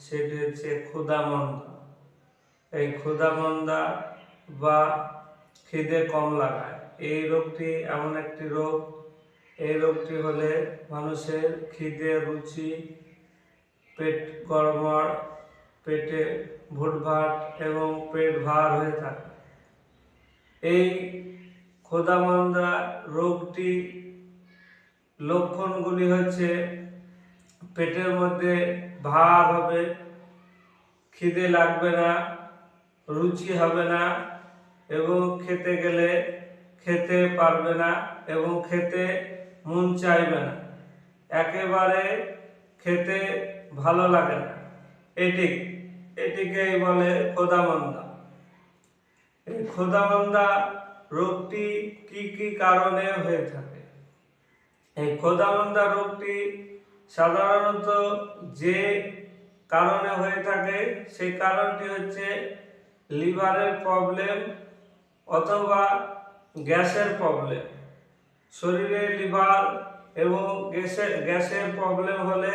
সেটি হচ্ছে ক্ষুধামন্দা এই ক্ষুধামন্দা বা খিদে কম লাগায়। এই রোগটি এমন একটি রোগ। এই রোগটি হলে মানুষের খিদে, রুচি, পেট গড়বড় পেটে ভুটভাট এবং পেট ভার হয়ে থাকে। এই ক্ষুধামন্দা রোগটি লক্ষণগুলি হচ্ছে পেটের মধ্যে ভার হবে, খিদে লাগবে না, রুচি হবে না এবং খেতে গেলে খেতে পারবে না এবং খেতে মন চাইবে না। একেবারে খেতে ভালো লাগে না। এটি এটিকেই বলে খোদামন্দা। এই ক্ষুধামন্দা রোগটি কি কি কারণে হয়ে থাকে? এই ক্ষুধামন্দা রোগটি সাধারণত যে কারণে হয়ে থাকে, সেই কারণটি হচ্ছে লিভারের প্রবলেম অথবা গ্যাসের প্রবলেম। শরীরে লিভার এবং গ্যাসের গ্যাসের প্রবলেম হলে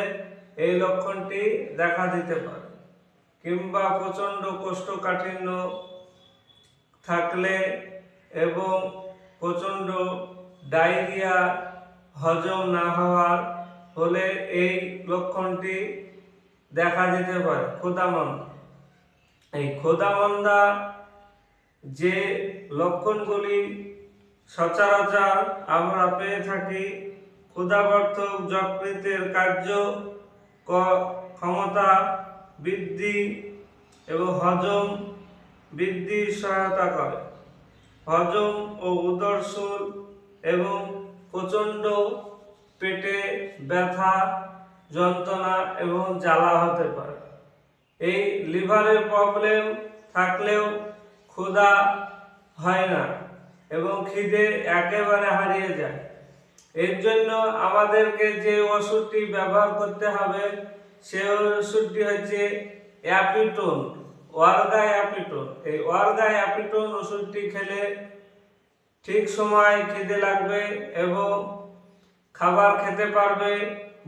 এই লক্ষণটি দেখা দিতে পারে কিংবা প্রচণ্ড কোষ্ঠকাঠিন্য থাকলে এবং প্রচণ্ড ডায়রিয়া, হজম না হওয়ার হলে এই লক্ষণটি দেখা যেতে পারে। ক্ষুধামন্দা এই ক্ষুধামন্দা যে লক্ষণগুলি সচরাচর আমরা পেয়ে থাকি ক্ষুধাবর্ধক যকৃতের কার্য ক্ষমতা বৃদ্ধি এবং হজম বৃদ্ধির সহায়তা করে। হজম ও উদরশুল এবং প্রচণ্ড পেটে ব্যথা, যন্ত্রণা এবং জ্বালা হতে পারে। এই লিভারের প্রবলেম থাকলেও ক্ষুধা হয় না এবং খিদে একেবারে হারিয়ে যায়। এর জন্য আমাদেরকে যে ওষুধটি ব্যবহার করতে হবে, সে ওষুধটি হচ্ছে অ্যাপিটোন ওয়ার্গা অ্যাপিটোন। এই ওয়ার্গা অ্যাপিটোন ওষুধটি খেলে ঠিক সময় খিদে লাগবে এবং খাবার খেতে পারবে,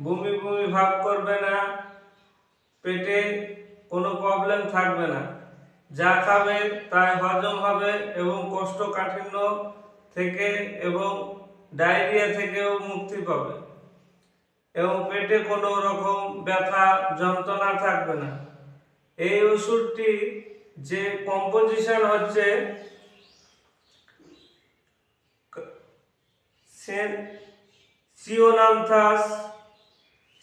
বমি বমি ভাব করবে না, পেটে কোনো প্রবলেম থাকবে না। যা খাবে তাই হজম হবে এবং কোষ্ঠকাঠিন্য থেকে এবং ডায়রিয়া থেকেও মুক্তি পাবে এবং পেটে কোনো রকম ব্যথা, যন্ত্রণা থাকবে না। এই ওষুধটি যে কম্পোজিশন হচ্ছে Sen ceanothus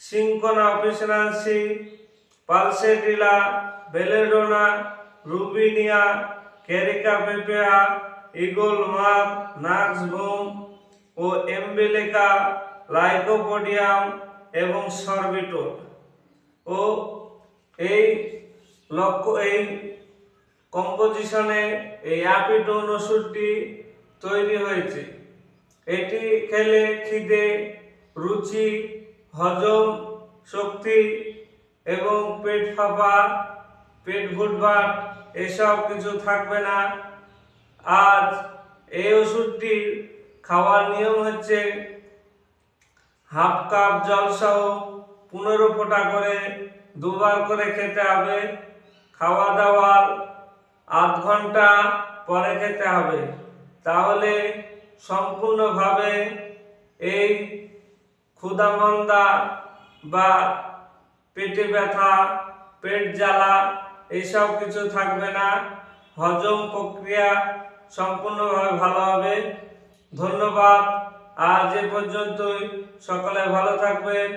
cinchona officinalis pulsatilla belladonna robinia carica papaya aegle mark nux vomica ও এমবেলিকা লাইকোপোডিয়াম এবং সরবিটোল ও এই লক্ষ্য, এই কম্পোজিশনে এই অ্যাপিটোন ওষুধটি তৈরি হয়েছে। এটি খেলে খিদে, রুচি, হজম শক্তি এবং পেট ফাঁপা, পেট ভুটভাট এসব কিছু থাকবে না। আজ এই ওষুধটির খাওয়ার নিয়ম হচ্ছে হাফ কাপ জল সহ পনেরো ফোঁটা করে দুবার করে খেতে হবে। খাওয়া দাওয়ার আধ ঘণ্টা পরে খেতে হবে। তাহলে সম্পূর্ণভাবে এই ক্ষুধামন্দা বা পেটে ব্যথা, পেট জ্বালা এইসব কিছু থাকবে না। হজম প্রক্রিয়া সম্পূর্ণভাবে ভালো হবে। ধন্যবাদ। আজ এ পর্যন্তই। সকলে ভালো থাকবেন।